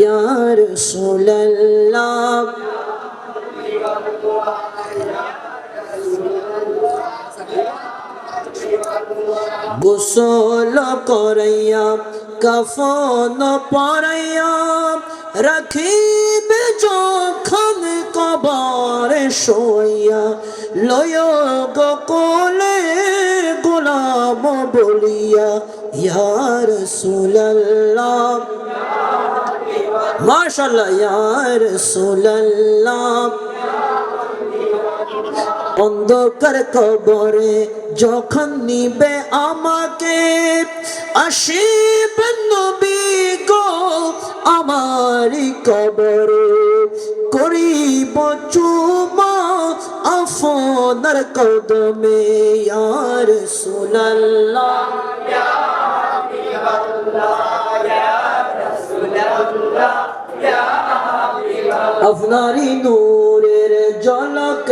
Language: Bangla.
ইয়া রাসূলুল্লাহ। গোসল করাইয়া, কফন পরাইয়া, রাখিবে যখন কবরে শোয়া লয় গো কোলে গোলাম বলিয়া, ইয়া রাসূলুল্লাহ। মাশাআল্লাহ, ইয়া রাসূলুল্লাহ। অন্ধকার কবরে যখন নিবে আমাকে আসিবেন নবী গো আমারই কবরে করিব চুমা আফনার কদমে ইয়ার সুলাল্লাহ আপনারই নূরের জলক